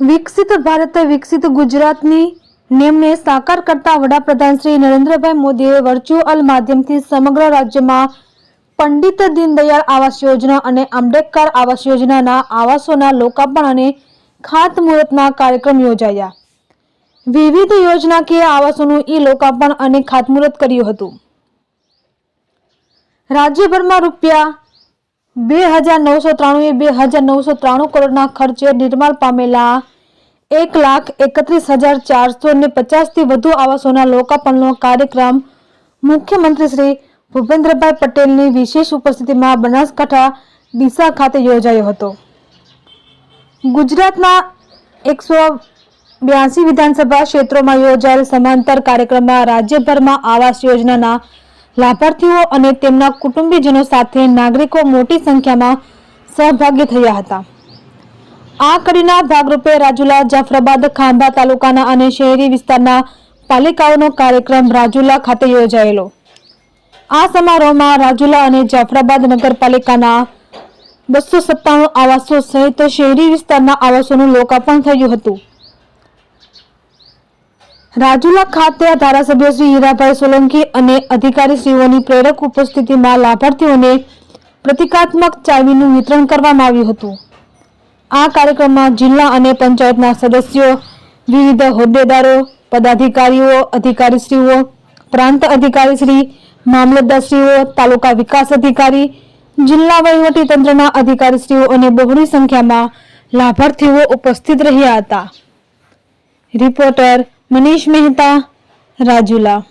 વિકસિત ભારત વિકસિત ગુજરાતની નેમને સાકાર કરતા વડાપ્રધાન શ્રી નરેન્દ્રભાઈ મોદીએ વર્ચ્યુઅલ માધ્યમથી સમગ્ર રાજ્યમાં પંડિત દીનદયાળ આવાસ યોજના અને આંબેડકર આવાસ યોજનાના આવાસોના લોકાર્પણ અને ખાતમુહૂર્તના કાર્યક્રમ યોજાયા. વિવિધ યોજનાકીય આવાસોનું ઈ લોકાર્પણ અને ખાતમુહૂર્ત કર્યું હતું. રાજ્યભરમાં રૂપિયા બે હજાર નવસો ત્રાણું બે હજાર નવસો ત્રાણું કરોડના ખર્ચે નિર્માણ પામેલા એક લાખ એકત્રીસ હજાર ચારસો ને પચાસથી વધુ આવાસોના લોકાર્પણનો કાર્યક્રમ મુખ્યમંત્રી શ્રી ભૂપેન્દ્રભાઈ પટેલની વિશેષ ઉપસ્થિતિમાં બનાસકાંઠા ડીસા ખાતે યોજાયો હતો. ગુજરાતના એકસો બ્યાસી વિધાનસભા ક્ષેત્રોમાં યોજાયેલ સમાંતર કાર્યક્રમમાં રાજ્યભરમાં આવાસ યોજનાના લાભાર્થીઓ અને તેમના કુટુંબીજનો સાથે નાગરિકો મોટી સંખ્યામાં સહભાગી થયા હતા. આ કડીના ભાગરૂપે રાજુલા જાફરાબાદ, ખાંભા તાલુકાના અને શહેરી વિસ્તારના પાલિકાઓનો કાર્યક્રમ રાજુલા ખાતે યોજાયેલો. આ સમારોહમાં રાજુલા અને જાફરાબાદ નગરપાલિકાના બસો સત્તાણું આવાસો સહિત શહેરી વિસ્તારના આવાસોનું લોકાર્પણ થયું હતું. રાજુલા ખાતે ધારાસભ્ય શ્રી હીરાભાઈ સોલંકી અને અધિકારીશ્રીઓની પ્રેરક ઉપસ્થિતિમાં લાભાર્થીઓને પ્રતિકાત્મક ચાવીનું વિતરણ કરવામાં આવ્યું હતું. આ કાર્યક્રમમાં જિલ્લા અને પંચાયતના સદસ્યો, વિવિધ હોદ્દેદારો, પદાધિકારીઓ, અધિકારીશ્રીઓ, પ્રાંત અધિકારીશ્રી, મામલતદારશ્રીઓ, તાલુકા વિકાસ અધિકારી, જિલ્લા વહીવટી તંત્રના અધિકારીશ્રીઓ અને બહોળી સંખ્યામાં લાભાર્થીઓ ઉપસ્થિત રહ્યા હતા. રિપોર્ટર મનીષ મહેતા રાજુલા.